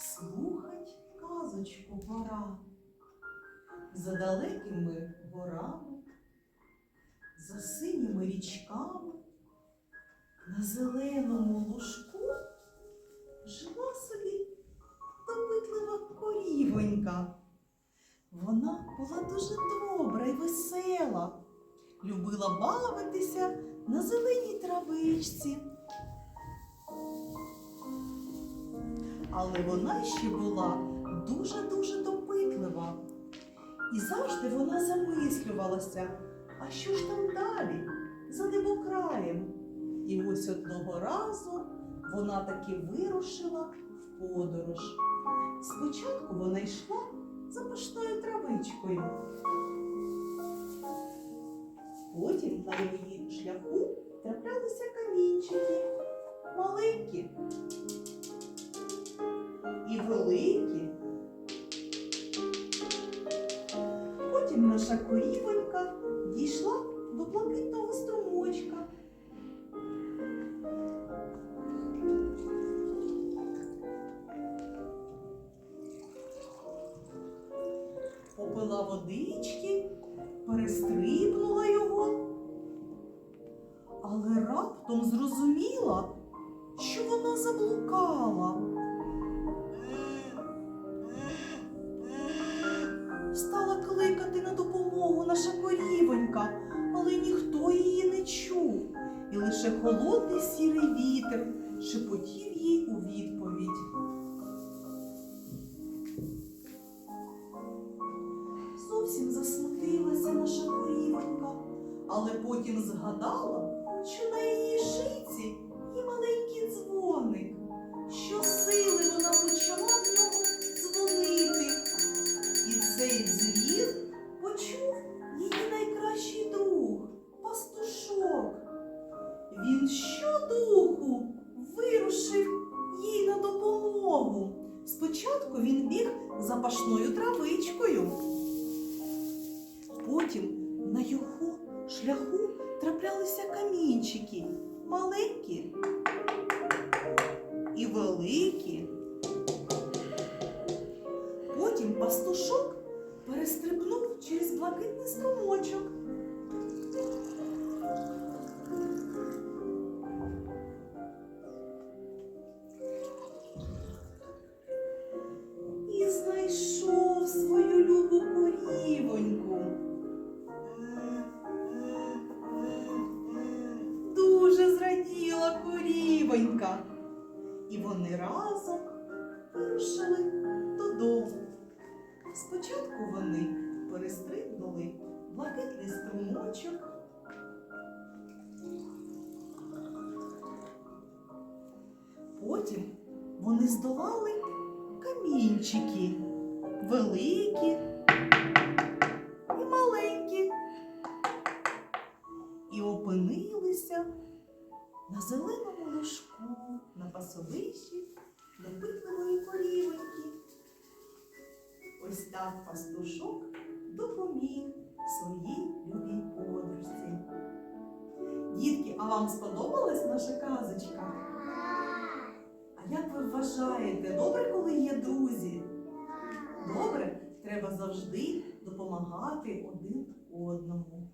слухать казочку пора. За далекими горами, за синіми річками, на зеленому лужку жила собі допитлива корівонька. Вона була дуже добра і весела, любила бавитися на зеленій травичці. Але вона ще була дуже-дуже допитлива. І завжди вона замислювалася, а що ж там далі, за небокраєм. І ось одного разу вона таки вирушила в подорож. Спочатку вона йшла запашною травичкою. Потім на її шляху траплялися камінчики, маленькі великі. Потім наша корівонька дійшла до блакитного струмочка. Попила водички, перестрибнула його, але раптом зрозуміла, що вона заблукала. Лише холодний сірий вітер шепотів їй у відповідь. Зовсім засмутилася наша корівонька, але потім згадала, що на її шиці є маленький дзвоник. Щосили вона Він щодуху вирушив їй на допомогу. Спочатку він біг запашною травичкою. Потім на його шляху траплялися камінчики маленькі вони разом вирушили додому. Спочатку вони перестрибнули блакитний струмочок. Потім вони здолали камінчики великі і маленькі. І опинилися на зеленому пасовищі допитливої корівоньки. Ось так пастушок допоміг своїй любій подружці. Дітки, а вам сподобалась наша казочка? А як ви вважаєте, добре, коли є друзі? Добре, треба завжди допомагати один одному.